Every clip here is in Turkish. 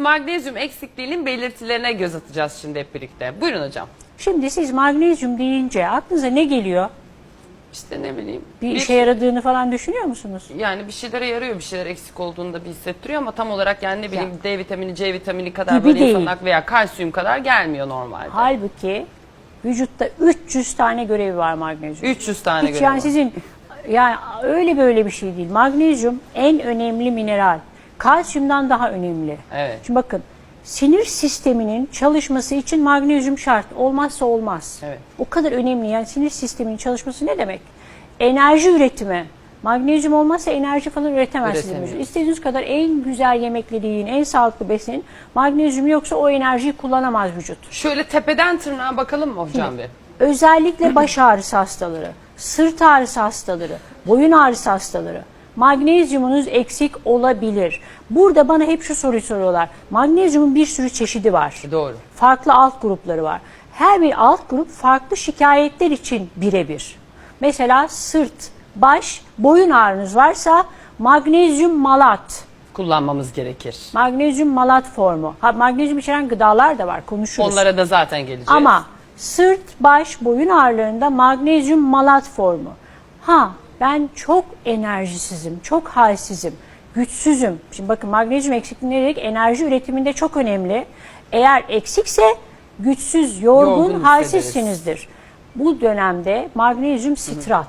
Magnezyum eksikliğinin belirtilerine göz atacağız şimdi hep birlikte. Buyurun hocam. Şimdi siz magnezyum deyince aklınıza ne geliyor? İşte ne bileyim. Bir, işe yaradığını falan düşünüyor musunuz? Yani bir şeylere yarıyor, bir şeyler eksik olduğunda bir hissettiriyor ama tam olarak yani ne bileyim. D vitamini, C vitamini kadar Gibi böyle değil. insanlar veya kalsiyum kadar gelmiyor normalde. Halbuki vücutta 300 tane görevi var magnezyum. 300 tane Hiç görevi yani var. sizin yani öyle böyle bir şey değil. Magnezyum en önemli mineral. Kalsiyumdan daha önemli. Evet. Şimdi bakın sinir sisteminin çalışması için magnezyum şart. Olmazsa olmaz. Evet. O kadar önemli. Yani sinir sisteminin çalışması ne demek? Enerji üretimi. Magnezyum olmazsa enerji falan üretemezsiniz. İstediğiniz kadar en güzel yemekleri yiyin, en sağlıklı beslenin. Magnezyum yoksa o enerjiyi kullanamaz vücut. Şöyle tepeden tırnağa bakalım mı hocam bir? Özellikle baş ağrısı hastaları, sırt ağrısı hastaları, boyun ağrısı hastaları. Magnezyumunuz eksik olabilir. Burada bana hep şu soruyu soruyorlar. Magnezyumun bir sürü çeşidi var. Doğru. Farklı alt grupları var. Her bir alt grup farklı şikayetler için birebir. Mesela sırt, baş, boyun ağrınız varsa magnezyum malat. Kullanmamız gerekir. Magnezyum malat formu. Ha, magnezyum içeren gıdalar da var konuşuruz. Onlara da zaten geleceğiz. Ama sırt, baş, boyun ağrılarında magnezyum malat formu. Ha ben çok enerjisizim, çok halsizim, güçsüzüm. Şimdi bakın magnezyum eksikliği ne dedik? Enerji üretiminde çok önemli. Eğer eksikse güçsüz, yorgun, Yorgun halsizsinizdir. Bu dönemde magnezyum sitrat.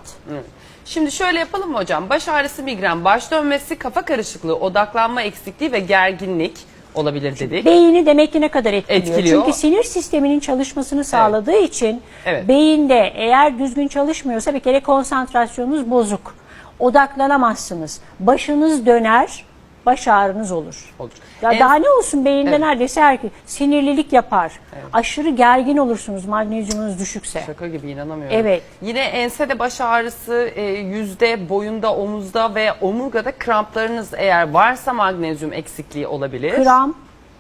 Şimdi şöyle yapalım mı hocam? Baş ağrısı, migren, baş dönmesi, kafa karışıklığı, odaklanma eksikliği ve gerginlik olabilir dedik. Beyni demek ki ne kadar etkiliyor? Etkiliyor. Çünkü sinir sisteminin çalışmasını sağladığı için Evet. beyinde eğer düzgün çalışmıyorsa bir kere konsantrasyonunuz bozuk. Odaklanamazsınız. Başınız döner, baş ağrınız olur. Olur. Ya En- daha ne olsun beyinde Evet. neredeyse her sinirlilik yapar. Aşırı gergin olursunuz magnezyumunuz düşükse. Şaka gibi inanamıyorum. Evet. Yine ensede baş ağrısı, e, yüzde, boyunda, omuzda ve omurgada kramplarınız eğer varsa magnezyum eksikliği olabilir. Kram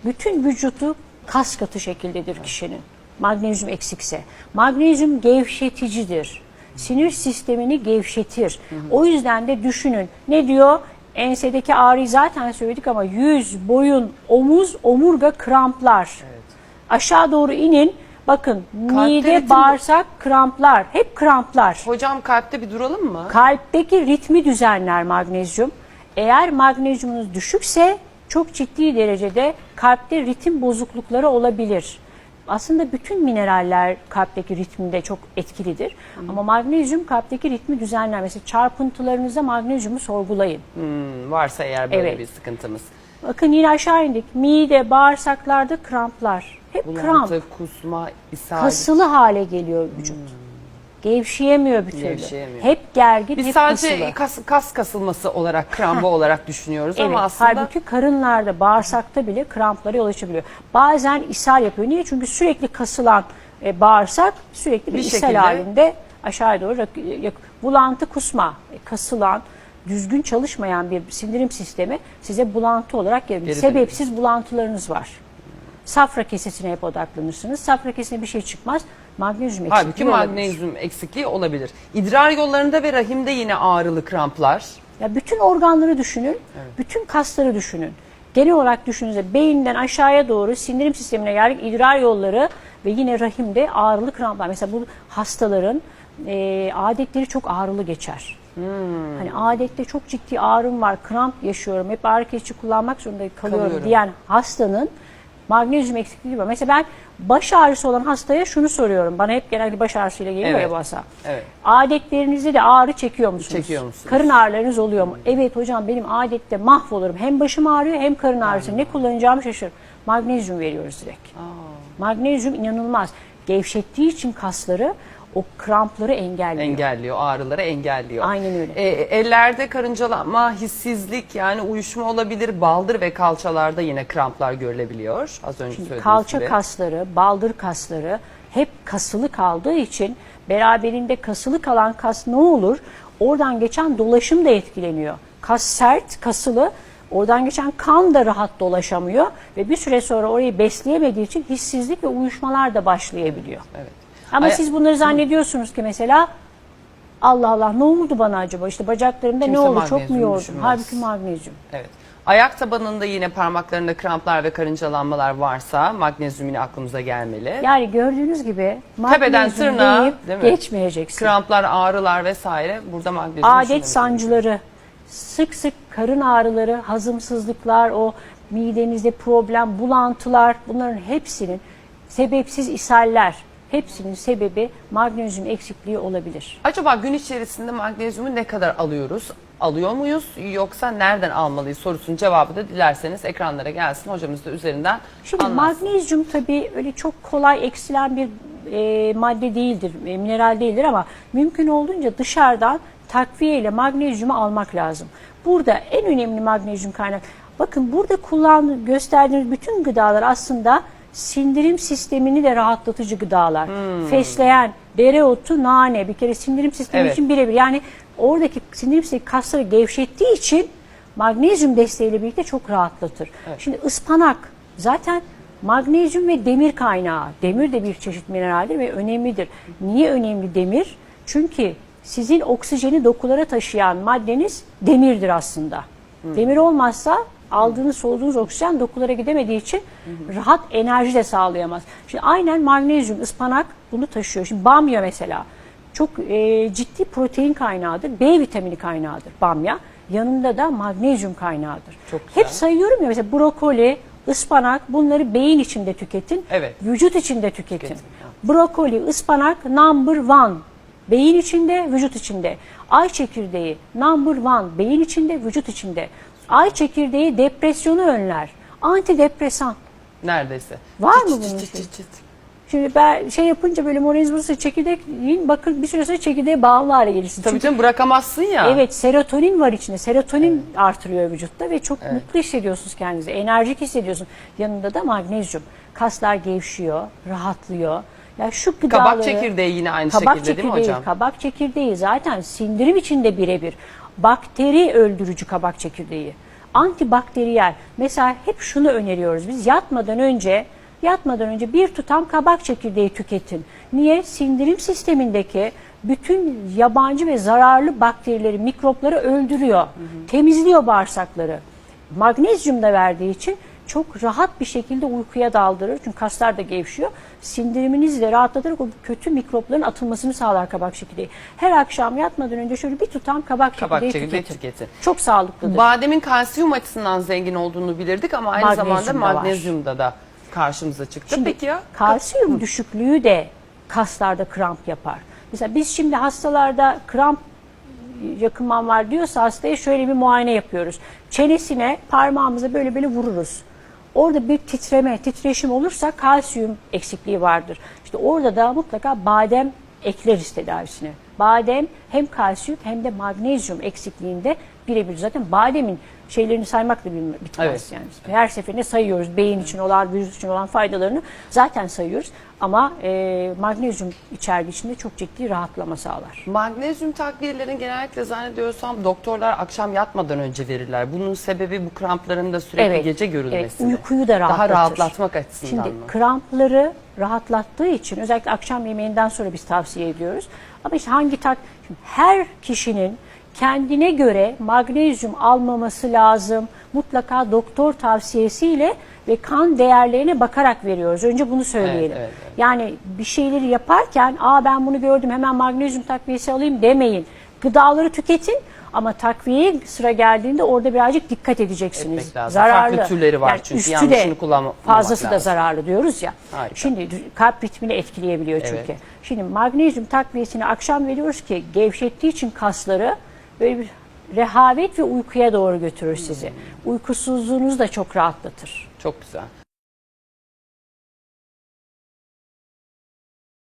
bütün vücutu kas katı şekildedir kişinin. Magnezyum eksikse. Magnezyum gevşeticidir. Sinir sistemini gevşetir. O yüzden de düşünün. Ne diyor? Ensedeki ağrıyı zaten söyledik ama yüz, boyun, omuz, omurga kramplar. Aşağı doğru inin. Bakın mide, ritim- bağırsak kramplar. Hep kramplar. Hocam kalpte bir duralım mı? Kalpteki ritmi düzenler magnezyum. Eğer magnezyumunuz düşükse çok ciddi derecede kalpte ritim bozuklukları olabilir. Aslında bütün mineraller kalpteki ritminde çok etkilidir. Ama magnezyum kalpteki ritmi düzenler. Mesela çarpıntılarınızda magnezyumu sorgulayın. Hmm, varsa eğer böyle Evet. bir sıkıntımız. Bakın yine aşağı indik. Mide, bağırsaklarda kramplar. Hep kramp. Bulantı, kusma, ishal. Kasılı hale geliyor vücut. Gevşeyemiyor bir türlü. Gevşeyemiyor. Hep gergin, Biz hep sadece kasılı. kas, kas kasılması olarak, krambı olarak düşünüyoruz Evet, ama aslında halbuki karınlarda, bağırsakta bile kramplara yol açabiliyor. Bazen ishal yapıyor. Niye? Çünkü sürekli kasılan e, bağırsak sürekli bir, Bir ishal şekilde- halinde aşağıya doğru bulantı kusma, e, kasılan, düzgün çalışmayan bir sindirim sistemi size bulantı olarak gelebilir. Geri Sebepsiz bulantılarınız var. Safra kesesine hep odaklanırsınız. Safra kesesine bir şey çıkmaz. Magnezyum eksikliği halbuki olabilir. magnezyum eksikliği olabilir. İdrar yollarında ve rahimde yine ağrılı kramplar. Ya bütün organları düşünün, bütün kasları düşünün. Genel olarak düşününüzde beyinden aşağıya doğru sindirim sistemine geldik, idrar yolları ve yine rahimde ağrılı kramplar. Mesela bu hastaların e, adetleri çok ağrılı geçer. Hani adette çok ciddi ağrım var, kramp yaşıyorum, hep ağrı kesici kullanmak zorunda kalıyorum Kalıyorum. diyen hastanın magnezyum eksikliği var. Mesela ben baş ağrısı olan hastaya şunu soruyorum. Bana hep genelde baş ağrısıyla geliyor Evet. ya bu hasta. Evet. Adetlerinizde de ağrı çekiyor musunuz? Çekiyor musunuz? Karın ağrılarınız oluyor mu? Evet hocam benim adette mahvolurum. Hem başım ağrıyor hem karın ağrısı. Ne kullanacağımı şaşırıyorum. Magnezyum veriyoruz direkt. Magnezyum inanılmaz. Gevşettiği için kasları o krampları engelliyor. Engelliyor, ağrıları engelliyor. Aynen öyle. E, ellerde karıncalanma, hissizlik yani uyuşma olabilir. Baldır ve kalçalarda yine kramplar görülebiliyor. Az önce söylediğiniz Kalça gibi. kasları, baldır kasları hep kasılı kaldığı için beraberinde kasılı kalan kas ne olur? Oradan geçen dolaşım da etkileniyor. Kas sert, kasılı. Oradan geçen kan da rahat dolaşamıyor ve bir süre sonra orayı besleyemediği için hissizlik ve uyuşmalar da başlayabiliyor. Evet. Ama Ay- siz bunları zannediyorsunuz ki mesela Allah Allah ne oldu bana acaba? İşte bacaklarımda Kimse ne oldu? Çok mu magnezyum yordum? düşünmez. Halbuki magnezyum. Evet. Ayak tabanında yine parmaklarında kramplar ve karıncalanmalar varsa magnezyum yine aklımıza gelmeli. Yani gördüğünüz gibi Tepeden magnezyum tırnağa, deyip değil mi? geçmeyeceksin. Kramplar, ağrılar vesaire burada magnezyum Adet düşünülmeli. sancıları, sık sık karın ağrıları, hazımsızlıklar, o midenizde problem, bulantılar bunların hepsinin sebepsiz ishaller hepsinin sebebi magnezyum eksikliği olabilir. Acaba gün içerisinde magnezyumu ne kadar alıyoruz? Alıyor muyuz yoksa nereden almalıyız sorusunun cevabı da dilerseniz ekranlara gelsin. Hocamız da üzerinden Şimdi anlatsın. magnezyum tabii öyle çok kolay eksilen bir e, madde değildir, e, mineral değildir ama mümkün olduğunca dışarıdan takviye ile magnezyumu almak lazım. Burada en önemli magnezyum kaynak. Bakın burada kullan gösterdiğiniz bütün gıdalar aslında sindirim sistemini de rahatlatıcı gıdalar. Fesleğen, dereotu, nane bir kere sindirim sistemi Evet. için birebir. Yani oradaki sindirim sistemi kasları gevşettiği için magnezyum desteğiyle birlikte çok rahatlatır. Şimdi ıspanak zaten magnezyum ve demir kaynağı. Demir de bir çeşit mineraldir ve önemlidir. Niye önemli demir? Çünkü sizin oksijeni dokulara taşıyan maddeniz demirdir aslında. Demir olmazsa aldığınız soluduğunuz oksijen dokulara gidemediği için rahat enerji de sağlayamaz. Şimdi aynen magnezyum, ıspanak bunu taşıyor. Şimdi bamya mesela çok e, ciddi protein kaynağıdır. B vitamini kaynağıdır bamya. Yanında da magnezyum kaynağıdır. Çok güzel. Hep sayıyorum ya mesela brokoli, ıspanak bunları beyin içinde tüketin. Evet. Vücut içinde tüketin. Tüketin, Brokoli, ıspanak number one. Beyin içinde, vücut içinde. Ay çekirdeği number one. Beyin içinde, vücut içinde. Ay çekirdeği depresyonu önler. Antidepresan. Neredeyse. Var mı bunun çıt şey? çıt çıt. Şimdi ben şey yapınca böyle moraliniz bozulursa çekirdek yiyin bakın bir süre sonra çekirdeğe bağımlı hale gelirsiniz. Tabii Çünkü canım bırakamazsın ya. Evet serotonin var içinde. Serotonin artırıyor vücutta ve çok mutlu hissediyorsunuz kendinizi. Enerjik hissediyorsunuz. Yanında da magnezyum. Kaslar gevşiyor, rahatlıyor. Ya şu gıdaları, Kabak çekirdeği yine aynı kabak şekilde değil mi hocam? Kabak çekirdeği zaten sindirim içinde birebir. Bakteri öldürücü kabak çekirdeği. Antibakteriyel. Mesela hep şunu öneriyoruz biz yatmadan önce yatmadan önce bir tutam kabak çekirdeği tüketin. Niye? Sindirim sistemindeki bütün yabancı ve zararlı bakterileri, mikropları öldürüyor. Temizliyor bağırsakları. Magnezyum da verdiği için çok rahat bir şekilde uykuya daldırır. Çünkü kaslar da gevşiyor. Sindiriminizi de rahatlatarak o kötü mikropların atılmasını sağlar kabak çekirdeği. Her akşam yatmadan önce şöyle bir tutam kabak, Kabak çekirdeği, çekirdeği tüketin. tüketin. Çok sağlıklıdır. Bademin kalsiyum açısından zengin olduğunu bilirdik ama aynı Magnezyum zamanda da var. magnezyumda da karşımıza çıktı. Şimdi Peki ya? kalsiyum düşüklüğü de kaslarda kramp yapar. Mesela biz şimdi hastalarda kramp yakınman var diyorsa hastaya şöyle bir muayene yapıyoruz. Çenesine parmağımıza böyle böyle vururuz. Orada bir titreme, titreşim olursa kalsiyum eksikliği vardır. İşte orada da mutlaka badem ekleriz tedavisine. Badem hem kalsiyum hem de magnezyum eksikliğinde birebir zaten bademin şeylerini saymakla bitmez Evet. yani. Her seferinde sayıyoruz. Beyin için olan, vücut için olan faydalarını zaten sayıyoruz. Ama e, magnezyum içerdiği için de çok ciddi rahatlama sağlar. Magnezyum takviyelerini genellikle zannediyorsam doktorlar akşam yatmadan önce verirler. Bunun sebebi bu krampların da sürekli gece görülmesi. Evet, uykuyu da rahatlatır. Daha rahatlatmak açısından Şimdi mı? krampları rahatlattığı için özellikle akşam yemeğinden sonra biz tavsiye ediyoruz. Ama işte hangi tak Şimdi her kişinin kendine göre magnezyum almaması lazım. Mutlaka doktor tavsiyesiyle ve kan değerlerine bakarak veriyoruz. Önce bunu söyleyelim. Evet, evet, evet. Yani bir şeyleri yaparken aa ben bunu gördüm hemen magnezyum takviyesi alayım demeyin. Gıdaları tüketin ama takviyeye sıra geldiğinde orada birazcık dikkat edeceksiniz. Etmek lazım. Farklı türleri var çünkü, üstü yanlışını kullanmamak Fazlası da lazım. zararlı diyoruz ya. Harika. Şimdi kalp ritmini etkileyebiliyor çünkü. Evet. Şimdi magnezyum takviyesini akşam veriyoruz ki gevşettiği için kasları böyle bir rehavet ve uykuya doğru götürür sizi. Hmm. Uykusuzluğunuzu da çok rahatlatır. Çok güzel.